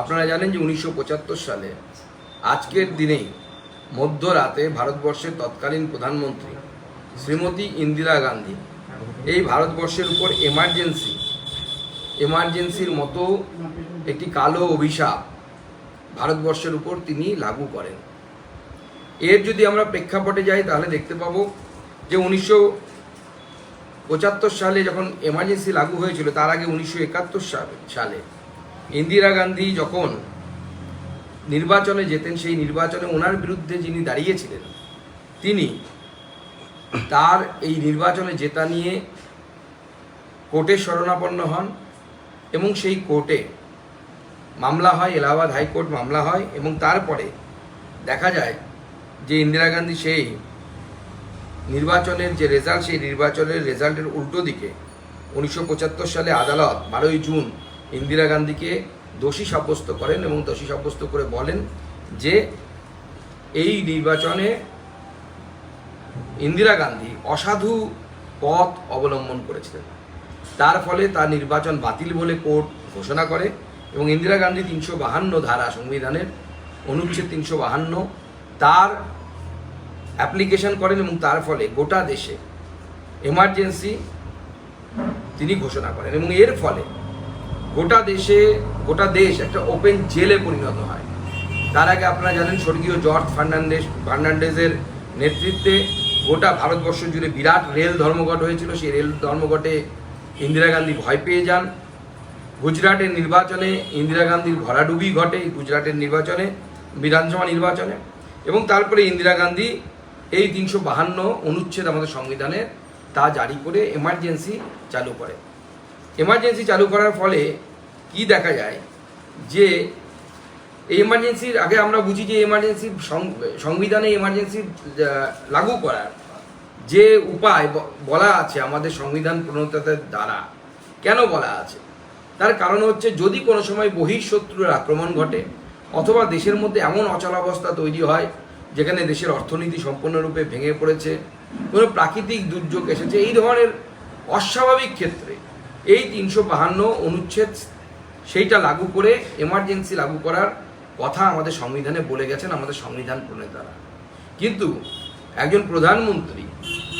আপনারা জানেন যে উনিশশো পঁচাত্তর সালে আজকের দিনেই মধ্যরাতে ভারতবর্ষের তৎকালীন প্রধানমন্ত্রী শ্রীমতী ইন্দিরা গান্ধী এই ভারতবর্ষের উপর এমার্জেন্সি এমার্জেন্সির মতো একটি কালো অভিশাপ ভারতবর্ষের উপর তিনি লাগু করেন। এর যদি আমরা প্রেক্ষাপটে যাই, তাহলে দেখতে পাবো যে উনিশশো পঁচাত্তর সালে যখন এমার্জেন্সি লাগু হয়েছিল, তার আগে উনিশশো একাত্তর সালে ইন্দিরা গান্ধী যখন নির্বাচনে যেতেন, সেই নির্বাচনে ওনার বিরুদ্ধে যিনি দাঁড়িয়েছিলেন, তিনি তার এই নির্বাচনে জেতা নিয়ে কোর্টে শরণাপন্ন হন এবং সেই কোর্টে মামলা হয়, এলাহাবাদ হাইকোর্ট মামলা হয় এবং তারপরে দেখা যায় যে ইন্দিরা গান্ধী সেই নির্বাচনের যে রেজাল্ট, সেই নির্বাচনের রেজাল্টের উল্টো দিকে উনিশশো পঁচাত্তর সালে আদালত বারোই জুন ইন্দিরা গান্ধীকে দোষী সাব্যস্ত করেন এবং দোষী সাব্যস্ত করে বলেন যে এই নির্বাচনে ইন্দিরা গান্ধী অসাধু পথ অবলম্বন করেছিলেন। তার ফলে তার নির্বাচন বাতিল বলে কোর্ট ঘোষণা করে এবং ইন্দিরা গান্ধী তিনশো বাহান্ন ধারা সংবিধানের অনুচ্ছেদ তিনশো বাহান্ন তার অ্যাপ্লিকেশন করেন এবং তার ফলে গোটা দেশে এমার্জেন্সি তিনি ঘোষণা করেন এবং এর ফলে গোটা দেশে, গোটা দেশ একটা ওপেন জেলে পরিণত হয়। তার আগে আপনারা জানেন স্বর্গীয় জর্জ ফার্নান্ডেস ফার্নান্ডেজের নেতৃত্বে গোটা ভারতবর্ষ জুড়ে বিরাট রেল ধর্মঘট হয়েছিল। সেই রেল ধর্মঘটে ইন্দিরা গান্ধী ভয় পেয়ে যান। গুজরাটের নির্বাচনে ইন্দিরা গান্ধীর ভরাডুবি ঘটে গুজরাটের নির্বাচনে, বিধানসভা নির্বাচনে। এবং তারপরে ইন্দিরা গান্ধী এই তিনশো বাহান্ন অনুচ্ছেদ আমাদের সংবিধানের তা জারি করে এমার্জেন্সি চালু করে। এমার্জেন্সি চালু করার ফলে কি দেখা যায়? যে এই এমার্জেন্সির আগে আমরা বুঝি যে এমার্জেন্সি সংবিধানে এমার্জেন্সি লাগু করার যে উপায় বলা আছে আমাদের সংবিধান প্রণেতাদের দ্বারা। কেন বলা আছে? তার কারণ হচ্ছে যদি কোনো সময় বহিঃশত্রুর আক্রমণ ঘটে, অথবা দেশের মধ্যে এমন অচলাবস্থা তৈরি হয়, যেখানে দেশের অর্থনীতি সম্পূর্ণরূপে ভেঙে পড়েছে, কোনো প্রাকৃতিক দুর্যোগ এসেছে, এই ধরনের অস্বাভাবিক ক্ষেত্রে এই তিনশো বাহান্ন অনুচ্ছেদ সেইটা লাগু করে এমার্জেন্সি লাগু করার কথা আমাদের সংবিধানে বলে গেছেন আমাদের সংবিধান প্রণেতারা। কিন্তু একজন প্রধানমন্ত্রী,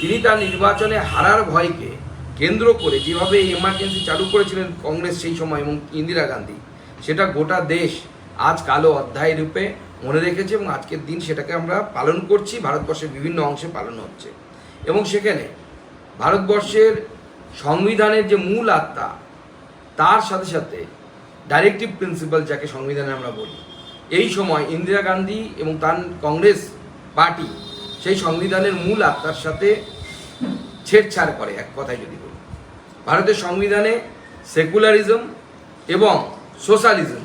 তিনি তার নির্বাচনে হারার ভয়কে কেন্দ্র করে যেভাবে এই এমার্জেন্সি চালু করেছিলেন কংগ্রেস সেই সময় এবং ইন্দিরা গান্ধী, সেটা গোটা দেশ আজ কালো অধ্যায় রূপে মনে রেখেছে এবং আজকের দিন সেটাকে আমরা পালন করছি, ভারতবর্ষের বিভিন্ন অংশে পালন হচ্ছে। এবং সেখানে ভারতবর্ষের সংবিধানের যে মূল আত্মা, তার সাথে সাথে ডাইরেক্টিভ প্রিন্সিপাল যাকে সংবিধানে আমরা বলি, এই সময় ইন্দিরা গান্ধী এবং তার কংগ্রেস পার্টি সেই সংবিধানের মূল আত্মার সাথে ছেড়ছাড় করে, এক কথায় যদি বলি। ভারতের সংবিধানে সেকুলারিজম এবং সোশ্যালিজম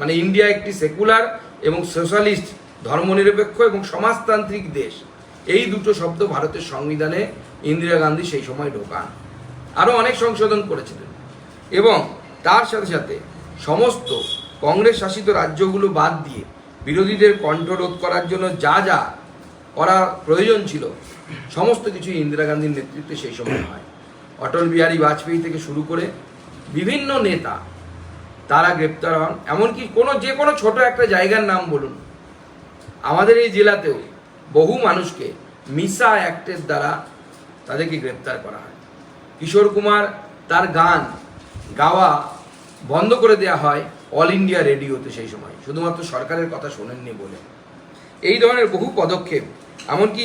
মানে ইন্ডিয়া একটি সেকুলার এবং সোশ্যালিস্ট ধর্মনিরপেক্ষ এবং সমাজতান্ত্রিক দেশ, এই দুটো শব্দ ভারতের সংবিধানে ইন্দিরা গান্ধী সেই সময় ঢোকান। আরও অনেক সংশোধন করেছিলেন। এবং তার সাথে সাথে সমস্ত কংগ্রেস শাসিত রাজ্যগুলো বাদ দিয়ে বিরোধীদের কণ্ঠরোধ করার জন্য যা যা করা প্রয়োজন ছিল, সমস্ত কিছু ইন্দিরা গান্ধীর নেতৃত্বে সেই সময় হয়। অটল বিহারী বাজপেয়ী থেকে শুরু করে বিভিন্ন নেতা তারা গ্রেপ্তার হন। এমনকি কোনো, যে কোনো ছোট একটা জায়গার নাম বলুন। আমাদের এই জেলাতেও বহু মানুষকে মিসা অ্যাক্টের দ্বারা তাদেরকে গ্রেপ্তার করা হয়। কিশোর কুমার তার গান গাওয়া বন্ধ করে দেওয়া হয় অল ইন্ডিয়া রেডিওতে সেই সময়। শুধুমাত্র সরকারের কথা শোনেননি বলে। এই ধরনের বহু পদক্ষেপ, এমনকি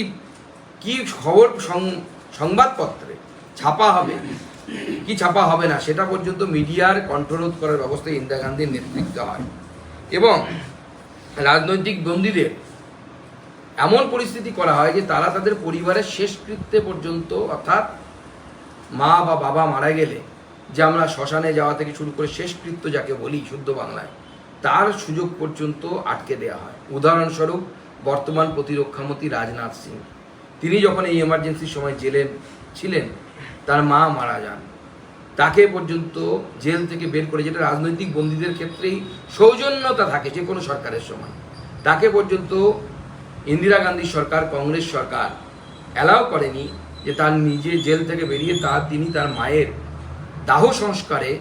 কি খবর সংবাদপত্রে ছাপা হবে, কি ছাপা হবে না, সেটা পর্যন্ত মিডিয়ার কণ্ঠরোধ করার ব্যবস্থা ইন্দিরা গান্ধীর নেতৃত্বে হয়। এবং রাজনৈতিক বন্দীদের এমন পরিস্থিতি করা হয় যে তারা তাদের পরিবারের শেষকৃত্যে পর্যন্ত, অর্থাৎ মা বা বাবা মারা গেলে যে আমরা শ্মশানে যাওয়া থেকে শুরু করে শেষকৃত্য যাকে বলি শুদ্ধ বাংলায়, তার সুযোগ পর্যন্ত আটকে দেওয়া হয়। উদাহরণস্বরূপ, বর্তমান প্রতিরক্ষামন্ত্রী রাজনাথ সিং। তিনি যখন এই এমার্জেন্সির সময় জেলে ছিলেন, তার মা মারা যান। তাকে পর্যন্ত জেল থেকে বের করে, যেটা রাজনৈতিক বন্দীদের ক্ষেত্রেই সৌজন্যতা থাকে যে কোনো সরকারের সময় তাকে পর্যন্ত ইন্দিরা গান্ধী সরকার, কংগ্রেস সরকার অ্যালাউ করেনি। যে তার নিজে জেল থেকে বেরিয়ে তার তিনি তার মায়ের দাহ সংস্কারে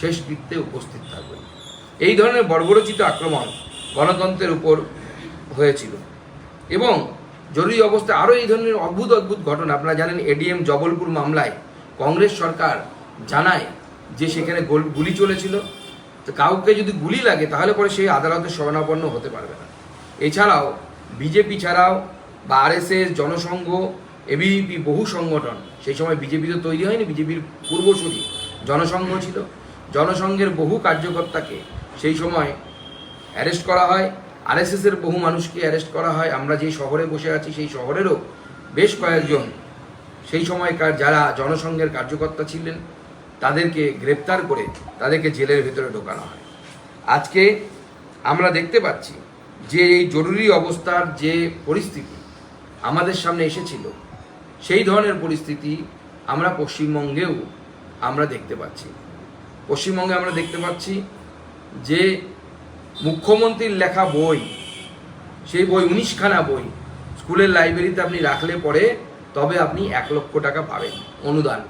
শেষকৃত্যে উপস্থিত থাকবেন। এই ধরনের বর্বরচিত আক্রমণ গণতন্ত্রের উপর হয়েছিল। এবং জরুরি অবস্থায় আরও এই ধরনের অদ্ভুত অদ্ভুত ঘটনা আপনারা জানেন, এডিএম জবলপুর মামলায় কংগ্রেস সরকার জানায় যে সেখানে গুলি চলেছিল। তো কাউকে যদি গুলি লাগে, তাহলে পরে সেই আদালতে শরণাপন্ন হতে পারবে না। এছাড়াও বিজেপি ছাড়াও বা আরএসএস, জনসংঘ এবিপি বহু সংগঠন, সেই সময় বিজেপি তো তৈরি হয়নি, বিজেপির পূর্বসূরি, জনসংঘ ছিল। জনসংঘের বহু কার্যকর্তাকে সেই সময় অ্যারেস্ট করা হয়। আরএসএস এর বহু মানুষকে অ্যারেস্ট করা হয়। আমরা যেই শহরে বসে আছি, সেই শহরেরও বেশ কয়েকজন সেই সময়কার যারা জনসংঘের কার্যকর্তা ছিলেন, তাদেরকে গ্রেপ্তার করে তাদেরকে জেলের ভেতরে ঢোকানো হয়। আজকে আমরা দেখতে পাচ্ছি যে এই জরুরি অবস্থার যে পরিস্থিতি আমাদের সামনে এসেছিল সেই ধরনের পরিস্থিতি আমরা পশ্চিমবঙ্গেও আমরা দেখতে পাচ্ছি। পশ্চিমবঙ্গে আমরা দেখতে পাচ্ছি যে মুখ্যমন্ত্রীর লেখা বই, সেই বই উনিশখানা বই, স্কুলের লাইব্রেরিতে আপনি রাখলে পরে তবে আপনি এক লক্ষ টাকা পাবেন অনুদান,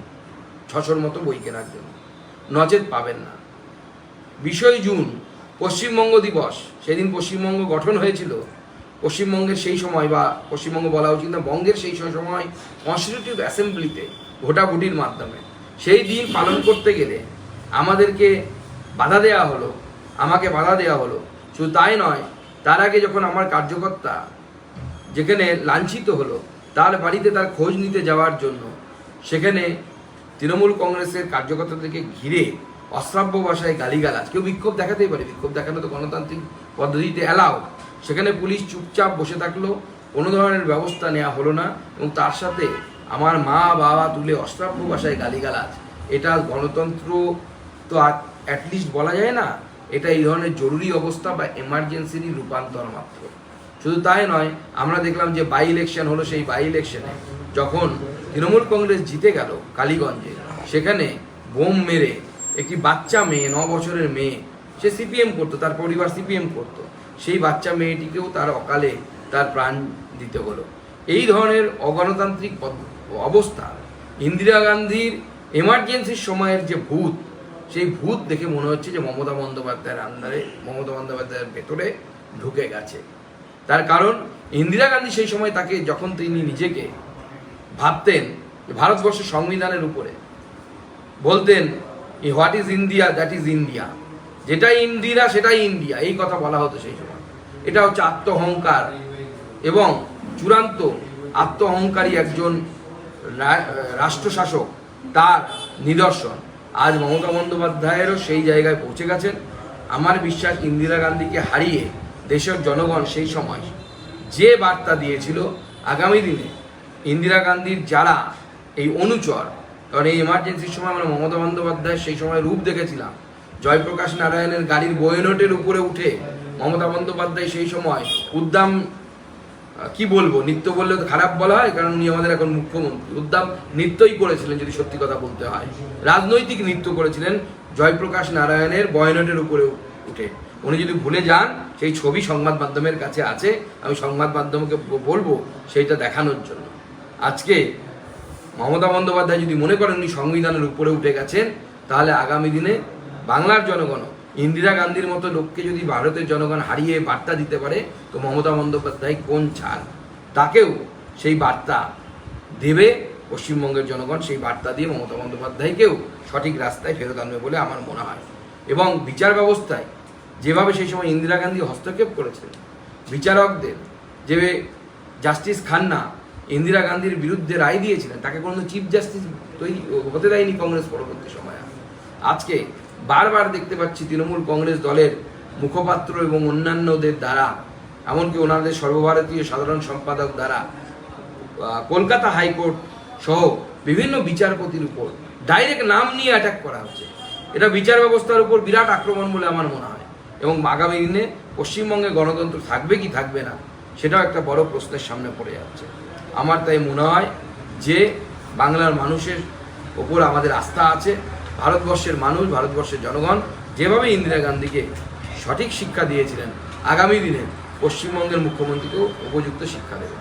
ছশোর মতো বই কেনার জন্য। নচেত পাবেন না। বিষয় জুন, পশ্চিমবঙ্গ দিবস, সেদিন পশ্চিমবঙ্গ গঠন হয়েছিল পশ্চিমবঙ্গের সেই সময় বা পশ্চিমবঙ্গ বলা উচিত না, বঙ্গের সেই সময় কনস্টিটিউটিভ অ্যাসেম্বলিতে ভোটাভুটির মাধ্যমে। সেই দিন পালন করতে গেলে আমাদেরকে বাধা দেওয়া হলো, আমাকে বাধা দেওয়া হলো। শুধু তাই নয়, তার আগে যখন আমার কার্যকর্তা যেখানে লাঞ্ছিত হলো, তার বাড়িতে তার খোঁজ নিতে যাওয়ার জন্য, সেখানে তৃণমূল কংগ্রেসের কার্যকর্তাদেরকে ঘিরে অশ্রাব্য ভাষায় গালিগালাজ, কেউ বিক্ষোভ দেখাতেই পারে, বিক্ষোভ দেখানো তো গণতান্ত্রিক পদ্ধতিতে অ্যালাউ সেখানে পুলিশ চুপচাপ বসে থাকল। কোনো ধরনের ব্যবস্থা নেওয়া হলো না এবং তার সাথে আমার মা, বাবা তুলে অশ্রাব্য ভাষায় গালিগালাজ। এটা গণতন্ত্র তো অ্যাটলিস্ট বলা যায় না। এটা এই ধরনের জরুরি অবস্থা বা এমার্জেন্সিরই রূপান্তর মাত্র। শুধু তাই নয়, আমরা দেখলাম যে বাই ইলেকশন হলো সেই বাই ইলেকশনে যখন তৃণমূল কংগ্রেস জিতে গেল কালীগঞ্জে, সেখানে বোম মেরে একটি বাচ্চা মেয়ে, ন বছরের মেয়ে, সে সিপিএম করতো, তার পরিবার সিপিএম করতো। সেই বাচ্চা মেয়েটিকেও তার অকালে তার প্রাণ দিতে হলো। এই ধরনের অগণতান্ত্রিক অবস্থা ইন্দিরা গান্ধীর এমার্জেন্সির সময়ের যে ভূত, সেই ভূত দেখে মনে হচ্ছে যে মমতা বন্দ্যোপাধ্যায়ের আন্দারে মমতা বন্দ্যোপাধ্যায়ের ভেতরে ঢুকে গেছে। তার কারণ, ইন্দিরা গান্ধী সেই সময় তাকে যখন তিনি নিজেকে ভাবতেন ভারতবর্ষের সংবিধানের উপরে, বলতেন what is India that is India যেটাই ইন্দিরা সেটাই ইন্ডিয়া এই কথা বলা হতো সেই সময়। এটা হচ্ছে আত্মহংকার। এবং চূড়ান্ত আত্মহংকারী একজন রাষ্ট্রশাসক তার নিদর্শন। আজ মমতা বন্দ্যোপাধ্যায়েরও সেই জায়গায় পৌঁছে গেছেন। আমার বিশ্বাস ইন্দিরা গান্ধীকে হারিয়ে দেশের জনগণ সেই সময় যে বার্তা দিয়েছিল আগামী দিনে, ইন্দিরা গান্ধীর যারা এই অনুচর, কারণ এই এমার্জেন্সির সময় আমরা মমতা বন্দ্যোপাধ্যায়ের সেই সময় রূপ দেখেছিলাম জয়প্রকাশ নারায়ণের গাড়ির বয়নটের উপরে উঠে মমতা বন্দ্যোপাধ্যায় সেই সময় উদ্দাম কি বলব, নৃত্য বললে তো খারাপ বলা হয়, কারণ উনি আমাদের এখন মুখ্যমন্ত্রী। উদ্দাম নৃত্যই করেছিলেন, যদি সত্যি কথা বলতে হয়। রাজনৈতিক নৃত্য করেছিলেন জয়প্রকাশ নারায়ণের বয়নটের উপরে উঠে। উনি যদি ভুলে যান, সেই ছবি সংবাদ মাধ্যমের কাছে আছে, আমি সংবাদ মাধ্যমকে বলব সেইটা দেখানোর জন্য। আজকে মমতা বন্দ্যোপাধ্যায় যদি মনে করেন উনি সংবিধানের উপরে উঠে গেছেন, তাহলে আগামী দিনে বাংলার জনগণ, ইন্দিরা গান্ধীর মতো লোককে যদি ভারতের জনগণ হারিয়ে বার্তা দিতে পারে, তো মমতা বন্দ্যোপাধ্যায় কোন ছাড় তাকেও সেই বার্তা দেবে পশ্চিমবঙ্গের জনগণ, সেই বার্তা দিয়ে মমতা বন্দ্যোপাধ্যায়কেও সঠিক রাস্তায় ফেরত আনবে বলে আমার মনে হয়। এবং বিচার ব্যবস্থায় যেভাবে সেই সময় ইন্দিরা গান্ধী হস্তক্ষেপ করেছিলেন, বিচারকদের যে জাস্টিস খান্না ইন্দিরা গান্ধীর বিরুদ্ধে রায় দিয়েছিলেন, তাকে কোনো চিফ জাস্টিস তৈরি হতে দেয়নি কংগ্রেস পরবর্তী সময়ে। আজকে বারবার দেখতে পাচ্ছি তৃণমূল কংগ্রেস দলের মুখপাত্র এবং অন্যান্যদের দ্বারা, এমনকি ওনাদের সর্বভারতীয় সাধারণ সম্পাদক দ্বারা কলকাতা হাইকোর্ট সহ বিভিন্ন বিচারপতির উপর ডাইরেক্ট নাম নিয়ে অ্যাটাক করা হচ্ছে। এটা বিচার ব্যবস্থার উপর বিরাট আক্রমণ বলে আমার মনে হয়। এবং আগামী দিনে পশ্চিমবঙ্গে গণতন্ত্র থাকবে কি থাকবে না, সেটাও একটা বড় প্রশ্নের সামনে পড়ে যাচ্ছে। আমার তাই মনে হয় যে বাংলার মানুষের ওপর আমাদের আস্থা আছে ভারতবর্ষের মানুষ ভারতবর্ষের জনগণ যেভাবে ইন্দিরা গান্ধীকে সঠিক শিক্ষা দিয়েছিলেন আগামী দিনে পশ্চিমবঙ্গের মুখ্যমন্ত্রীকেও উপযুক্ত শিক্ষা দেবে।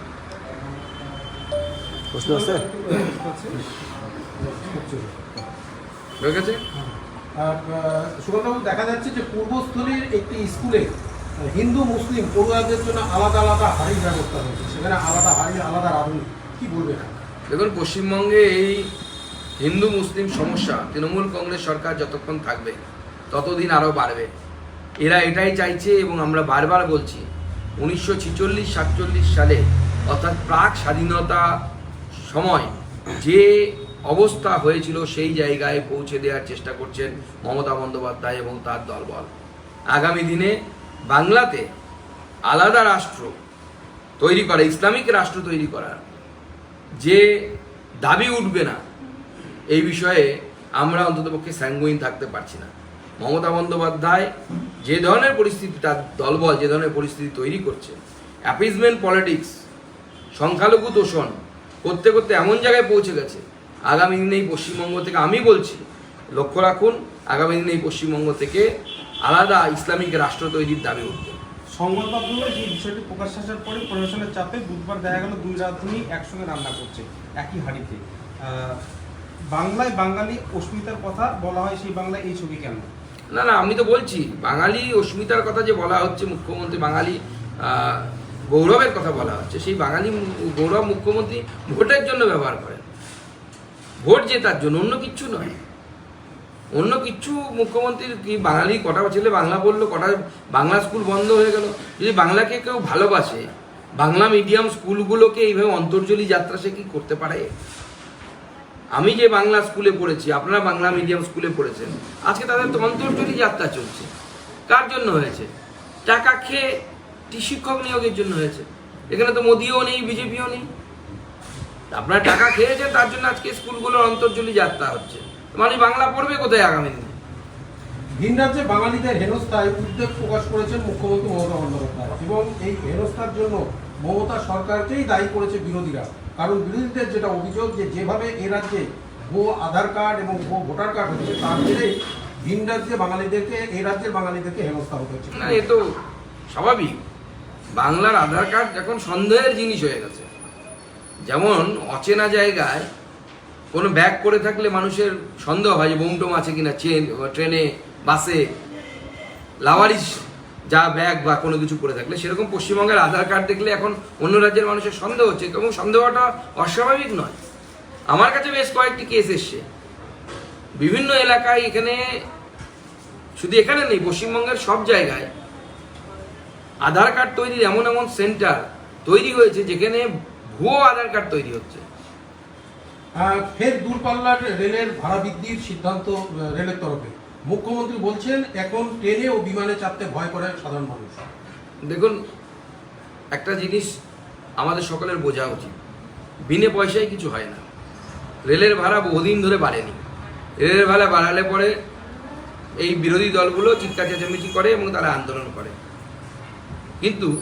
প্রশ্ন আছে? হয়ে গেছে সুগন্ধবাবু দেখা যাচ্ছে যে পূর্বস্থলীর একটি স্কুলে হিন্দু মুসলিম পড়ুয়াদের জন্য আলাদা আলাদা হাড়ির ব্যবস্থা রয়েছে। সেখানে আলাদা হাড়ি আলাদা রাঁধুনি। কি বলবেন? দেখুন পশ্চিমবঙ্গে এই হিন্দু মুসলিম সমস্যা, তৃণমূল কংগ্রেস সরকার যতক্ষণ থাকবে, ততদিন আরও বাড়বে। এরা এটাই চাইছে এবং আমরা বারবার বলছি, উনিশশো ছিচল্লিশ, সাতচল্লিশ সালে, অর্থাৎ প্রাক স্বাধীনতা সময়, যে অবস্থা হয়েছিল সেই জায়গায় পৌঁছে দেওয়ার চেষ্টা করছেন মমতা বন্দ্যোপাধ্যায় এবং তার দলবল। আগামী দিনে বাংলাতে আলাদা রাষ্ট্র তৈরি করা, ইসলামিক রাষ্ট্র তৈরি করার যে দাবি উঠবে না এই বিষয়ে আমরা অন্ততপক্ষে স্যাঙ্গুইন থাকতে পারছি না। মমতা বন্দ্যোপাধ্যায় যে ধরনের পরিস্থিতি, তার দলবল যে ধরনের পরিস্থিতি তৈরি করছে অ্যাপিজমেন্ট পলিটিক্স সংখ্যালঘু তোষণ করতে করতে এমন জায়গায় পৌঁছে গেছে। আগামী দিনে এই পশ্চিমবঙ্গ থেকে আমি বলছি, লক্ষ্য রাখুন, আগামী দিনে এই পশ্চিমবঙ্গ থেকে আলাদা ইসলামিক রাষ্ট্র তৈরির দাবি উঠবে। সংবাদ মাধ্যমে বিষয়টি প্রকাশ আসার পরে প্রশাসনের চাপে বুধবার দেখা গেল দুই রাঁধুনি একসঙ্গে রান্না করছে, একই হাঁড়িতে। বাংলায় বাঙালি অস্মিতার কথা বলা হয়, সেই বাংলায় এই ছবি কেন? না না, আমি তো বলছি, বাঙালি অস্মিতার কথা যে বলা হচ্ছে, মুখ্যমন্ত্রী বাঙালি গৌরবের কথা বলা হচ্ছে, সেই বাঙালি গৌরব মুখ্যমন্ত্রী ভোটের জন্য ব্যবহার করেন। ভোট জেতার জন্য, অন্য কিচ্ছু নয়। অন্য কিচ্ছু মুখ্যমন্ত্রীর কি বাঙালি, কটা ছেলে বাংলা বলল, কটা বাংলা স্কুল বন্ধ হয়ে গেল? যদি বাংলাকে কেউ ভালোবাসে, বাংলা মিডিয়াম স্কুলগুলোকে এইভাবে অন্তর্জলি যাত্রা সে কি করতে পারে? আমি যে বাংলা স্কুলে পড়েছি, আপনারা বাংলা মিডিয়াম স্কুলে পড়েছেন, আজকে তাদের অন্তর্জলি যাত্রা চলছে। কার জন্য হয়েছে? টাকা খেয়ে শিক্ষক নিয়োগের জন্য হয়েছে। এখানে তো মোদিও নেই, বিজেপিও নেই। আপনারা টাকা খেয়েছেন, তার জন্য আজকে স্কুলগুলোর অন্তর্জলি যাত্রা হচ্ছে। মানে বাংলা পড়বে কোথায় আগামী দিনে? ভিন রাজ্যে বাঙালিদের হেনস্থায় উদ্বেগ প্রকাশ করেছেন মুখ্যমন্ত্রী মমতা বন্দ্যোপাধ্যায়। এবং এই হেনস্থার জন্য মমতা সরকারকেই দায়ী করেছে বিরোধীরা। কারণ বিরোধীদের যেটা অভিযোগ যে যেভাবে এ রাজ্যে ভুয়ো আধার কার্ড এবং ভুয়ো ভোটার কার্ড হচ্ছে, তার জেরেই ভিন রাজ্যে বাঙালিদেরকে এই রাজ্যের বাঙালিদেরকে হেনস্থা হতে হচ্ছে। এ তো স্বাভাবিক। বাংলার আধার কার্ড এখন সন্দেহের জিনিস হয়ে গেছে। যেমন অচেনা জায়গায় কোনো ব্যাগ করে থাকলে মানুষের সন্দেহ হয় যে বোমটোম আছে কিনা, চেন, ট্রেনে, বাসে লাওয়ারিস যা ব্যাগ বা কোনো কিছু করে থাকলে। সেরকম পশ্চিমবঙ্গের আধার কার্ড দেখলে এখন অন্য রাজ্যের মানুষের সন্দেহ হচ্ছে এবং সন্দেহটা অস্বাভাবিক নয়। আমার কাছে বেশ কয়েকটি কেস এসছে। বিভিন্ন এলাকায় এখানে, শুধু এখানে নেই, পশ্চিমবঙ্গের সব জায়গায় আধার কার্ড তৈরির এমন এমন সেন্টার তৈরি হয়েছে যেখানে ভুয়ো আধার কার্ড তৈরি হচ্ছে। ফের দূরপাল্লার রেলের ভাড়া বৃদ্ধির সিদ্ধান্ত রেলের তরফে। মুখ্যমন্ত্রী বলছেন, এখন ট্রেনে ও বিমানে চাপতে ভয় করে সাধারণ মানুষ। দেখুন, একটা জিনিস আমাদের সকলের বোঝা উচিত। বিনে পয়সায় কিছু হয় না। রেলের ভাড়া বহুদিন ধরে বাড়েনি। রেলের ভাড়া বাড়ালে পরে এই বিরোধী দলগুলো চিৎকার চেঁচামেচি করে এবং তারা আন্দোলন করে। কিন্তু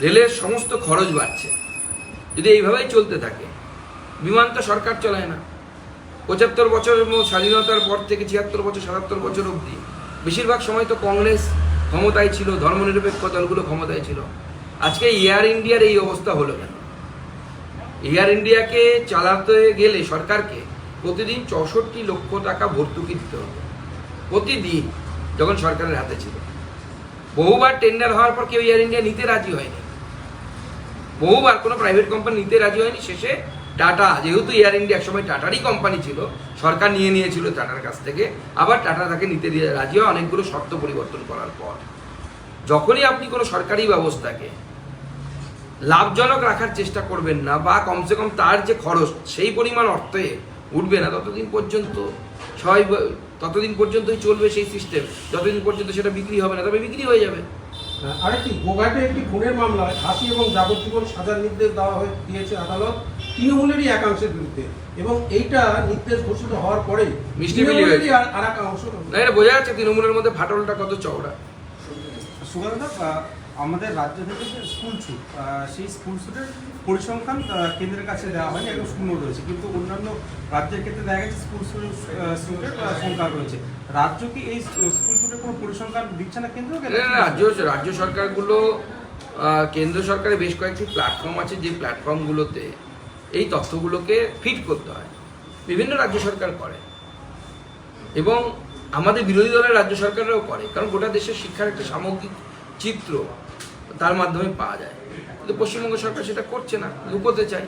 রেলের সমস্ত খরচ বাড়ছে। যদি এইভাবেই চলতে থাকে, বিমান তো সরকার চলায় না। পঁচাত্তর বছর স্বাধীনতার পর থেকে ছিয়াত্তর বছর, সাতাত্তর বছর অবধি। বেশিরভাগ সময় তো কংগ্রেস ক্ষমতায় ছিল, ধর্মনিরপেক্ষ দলগুলো ক্ষমতায় ছিল। আজকে এয়ার ইন্ডিয়ার এই অবস্থা হলো কেন? এয়ার ইন্ডিয়াকে চালাতে গেলে সরকারকে প্রতিদিন চৌষট্টি লক্ষ টাকা ভর্তুকি দিতে হবে। প্রতিদিন, যখন সরকারের হাতে ছিল। বহুবার টেন্ডার হওয়ার পর কেউ এয়ার ইন্ডিয়া নিতে রাজি হয়নি। বহুবার কোনো প্রাইভেট কোম্পানি নিতে রাজি হয়নি, শেষে টাটা, যেহেতু এয়ার ইন্ডিয়া একসময় টাটারই কোম্পানি ছিল, সরকার নিয়ে নিয়েছিল টাটার কাছ থেকে, আবার টাটা তাকে নিতে দিয়ে রাজি হয় অনেকগুলো শর্ত পরিবর্তন করার পর। যখনই আপনি কোনো সরকারি ব্যবস্থাকে লাভজনক রাখার চেষ্টা করবেন না, বা কমসে কম তার যে খরচ, সেই পরিমাণ অর্থে উঠবে না, ততদিন পর্যন্ত ছয় ততদিন পর্যন্তই চলবে সেই সিস্টেম যতদিন পর্যন্ত সেটা বিক্রি হবে না, তবে বিক্রি হয়ে যাবে। আরেকটি গোঘাটে একটি খুনের মামলায় ফাঁসি এবং যাবজ্জীবন সাজার নির্দেশ দেওয়া হয়ে, দিয়েছে আদালত। তৃণমূলেরই একাংশের বিরুদ্ধে। এবং এইটা নির্দেশ ঘোষিত হওয়ার পরে মিষ্টি আর এক অংশ না এটা বোঝা যাচ্ছে তৃণমূলের মধ্যে ফাটলটা কত চওড়া। সুগন্ধা আমাদের রাজ্য থেকে যে স্কুল ছুট আহ, সেই স্কুল ছুটের পরিসংখ্যান কেন্দ্রের কাছে দেওয়া হয়নি একদম শূন্য রয়েছে। কিন্তু অন্যান্য রাজ্যের ক্ষেত্রে দেখা গেছে স্কুল ছুটের সংখ্যা রয়েছে। রাজ্য কি এই স্কুল ছুটের কোনো পরিসংখ্যান দিচ্ছে না কেন্দ্র রাজ্য রাজ্য সরকারগুলো আহ, কেন্দ্র সরকারের বেশ কয়েকটি প্ল্যাটফর্ম আছে। যে প্ল্যাটফর্মগুলোতে এই তথ্যগুলোকে ফিট করতে হয়। বিভিন্ন রাজ্য সরকার করে। এবং আমাদের বিরোধী দলের রাজ্য সরকাররাও করে, কারণ গোটা দেশের শিক্ষার একটা সামগ্রিক চিত্র তার মাধ্যমে পাওয়া যায়। কিন্তু পশ্চিমবঙ্গ সরকার সেটা করছে না, লুকোতে চায়।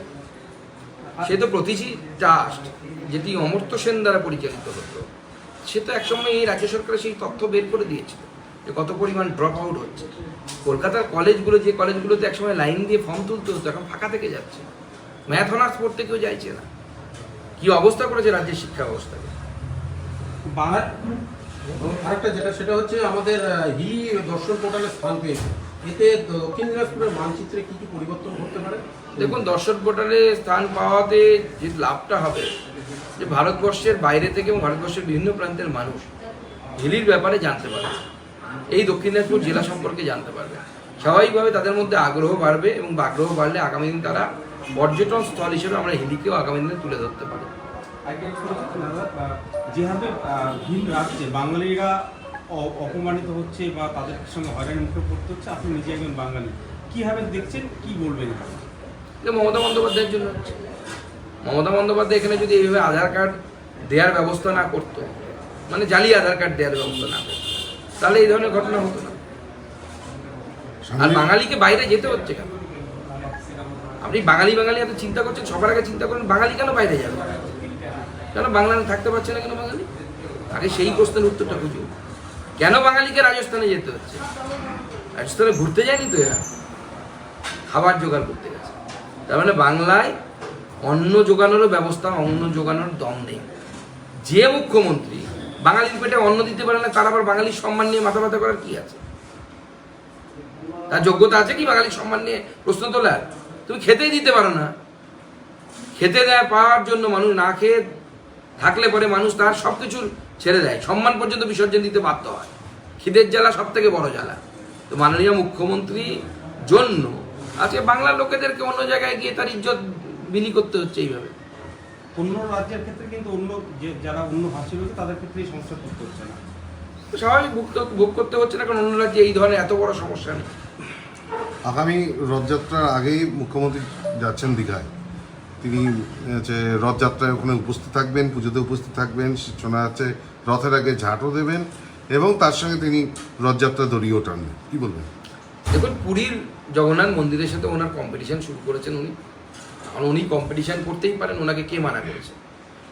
সে তো প্রতিটি ট্রাস্ট যেটি অমর্ত্য সেন দ্বারা পরিচালিত হতো, সে তো একসময় এই রাজ্য সরকারের সেই তথ্য বের করে দিয়েছিল, যে কত পরিমাণ ড্রপ আউট হচ্ছে। কলকাতার কলেজগুলো যে কলেজগুলোতে একসময় লাইন দিয়ে ফর্ম তুলতে হতো, এখন ফাঁকা থেকে যাচ্ছে। ম্যাথ অনার্স পড়তে কেউ চাইছে না। কি অবস্থা করেছে রাজ্যের শিক্ষা ব্যবস্থাকে? আরেকটা যেটা সেটা হচ্ছে আমাদের হিলি দর্শন পোর্টালে স্থান পেয়েছে। এতে দক্ষিণ দিনাজপুরের মানচিত্রে কি কি পরিবর্তন ঘটতে পারে? দেখুন দর্শক পোর্টালে স্থান পাওয়াতে যে লাভটা হবে যে ভারতবর্ষের বাইরে থেকে এবং ভারতবর্ষের বিভিন্ন প্রান্তের মানুষ হিলির ব্যাপারে জানতে পারবে। এই দক্ষিণ দিনাজপুর জেলা সম্পর্কে জানতে পারবে। স্বাভাবিকভাবে তাদের মধ্যে আগ্রহ বাড়বে এবং আগ্রহ বাড়লে আগামী দিন তারা পর্যটন স্থল হিসেবে আমরা হিলিকেও আগামী দিনে তুলে ধরতে পারি। দাদা, আহ, যেভাবে আহ, ভিন রাজ্যে বাঙালিরা অপমানিত হচ্ছে বা তাদের সঙ্গে হয়রানির মুখে পড়তে হচ্ছে আপনি নিজে একজন বাঙালি। কীভাবে দেখছেন কি বলবেন? যে মমতা বন্দ্যোপাধ্যায়ের জন্য হচ্ছে। মমতা বন্দ্যোপাধ্যায় এখানে যদি এইভাবে আধার কার্ড দেওয়ার ব্যবস্থা না করতো মানে জালি আধার কার্ড দেওয়ার ব্যবস্থা না করতো তাহলে এই ধরনের ঘটনা হতো না। আর বাঙালিকে বাইরে যেতে হচ্ছে কেন? আপনি বাঙালি বাঙালি এত চিন্তা করছেন, সবার আগে চিন্তা করেন, বাঙালি কেন বাইরে যাবে? কেন বাংলাদেশে থাকতে পারছে না কেন বাঙালি? আগে সেই প্রশ্নের উত্তরটা খুঁজুন কেন বাঙালিকে রাজস্থানে যেতে হচ্ছে? রাজস্থানে ঘুরতে যায়নি তো এরা? খাবার জোগাড় করতে গেছে। তার মানে বাংলায় অন্ন জোগানোরও ব্যবস্থা, অন্ন জোগানোর দম নেই। যে মুখ্যমন্ত্রী বাঙালির পেটে অন্ন দিতে পারে না, তার আবার বাঙালির সম্মান নিয়ে মাথা ব্যথা করার কি আছে? তার যোগ্যতা আছে কি বাঙালির সম্মান নিয়ে প্রশ্ন তোলার? তুমি খেতেই দিতে পারো না। খেতে দেয় পাওয়ার জন্য মানুষ না খেয়ে থাকলে পরে মানুষ তার সব কিছুর ছেড়ে দেয়। সম্মান পর্যন্ত বিসর্জন দিতে বাধ্য হয়। খিদের জ্বালা সব থেকে বড় জ্বালা। তো মাননীয় মুখ্যমন্ত্রী জন্য আজকে বাংলার লোকেদেরকে অন্য জায়গায় গিয়ে তার ইজ্জত বিলি করতে হচ্ছে এইভাবে। অন্য রাজ্যের ক্ষেত্রে কিন্তু অন্য যে যারা অন্য ভাষী রয়েছে তাদের ক্ষেত্রে এই সমস্যা করতে হচ্ছে না। তো স্বাভাবিক ভোগ করতে হচ্ছে না কারণ অন্য রাজ্যে এই ধরনের এত বড় সমস্যা নেই। আগামী রথযাত্রার আগেই মুখ্যমন্ত্রী যাচ্ছেন দীঘায়। তিনি হচ্ছে রথযাত্রায় ওখানে উপস্থিত থাকবেন, পুজোতে উপস্থিত থাকবেন শোনা যাচ্ছে রথের আগে ঝাঁটও দেবেন এবং তার সঙ্গে তিনি রথযাত্রা দড়িও টানবেন। কি বলবেন? দেখুন, পুরীর জগন্নাথ মন্দিরের সাথে ওনার কম্পিটিশান শুরু করেছেন উনি। কারণ উনি কম্পিটিশান করতেই পারেন, ওনাকে কে মানা করেছে?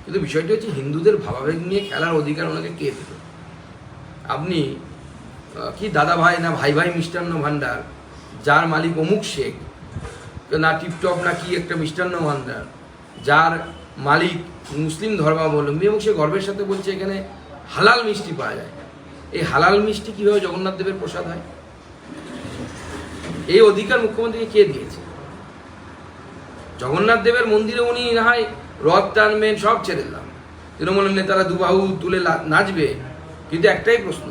কিন্তু বিষয়টি হচ্ছে, হিন্দুদের ভাবাবেগ নিয়ে খেলার অধিকার ওনাকে কে দিল? আপনি কি দাদা ভাই না ভাই ভাই মিষ্টান্ন ভাণ্ডার যার মালিক অমুক শেখ, না টিপটপ, না কি একটা মিষ্টান্ন ভান্ডার, যার মালিক মুসলিম ধর্মাবলম্বী এবং সে গর্বের সাথে বলছে এখানে হালাল মিষ্টি পাওয়া যায়। এই হালাল মিষ্টি কীভাবে জগন্নাথ দেবের প্রসাদ হয়? এই অধিকার মুখ্যমন্ত্রীকে কে দিয়েছে? জগন্নাথ দেবের মন্দিরে উনি না হয় রথ টানবেন, সব ছেড়ে দিলাম। তৃণমূলের নেতারা দুবাহু তুলে নাচবে, কিন্তু একটাই প্রশ্ন,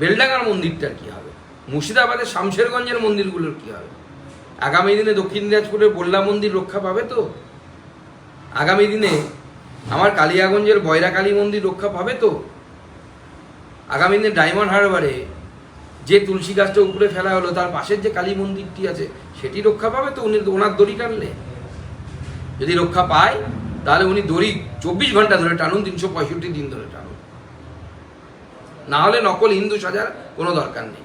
বেলডাঙ্গার মন্দিরটার কি হবে? মুর্শিদাবাদের শামশেরগঞ্জের মন্দিরগুলোর কি হবে? আগামী দিনে দক্ষিণ দিনাজপুরের বল্লা মন্দির রক্ষা পাবে তো? আগামী দিনে আমার কালিয়াগঞ্জের বয়রা কালী মন্দির রক্ষা পাবে তো? আগামী দিনে ডায়মন্ড হারবারে যে তুলসী গাছটা উপরে ফেলা হলো, তার পাশের যে কালী মন্দিরটি আছে, সেটি রক্ষা পাবে তো? উনি ওনার দড়ি টানলে। যদি রক্ষা পায়, তাহলে উনি দড়ি চব্বিশ ঘণ্টা ধরে টানুন, তিনশো পঁয়ষট্টি দিন ধরে টানুন। না হলে নকল হিন্দু সাজার কোনো দরকার নেই।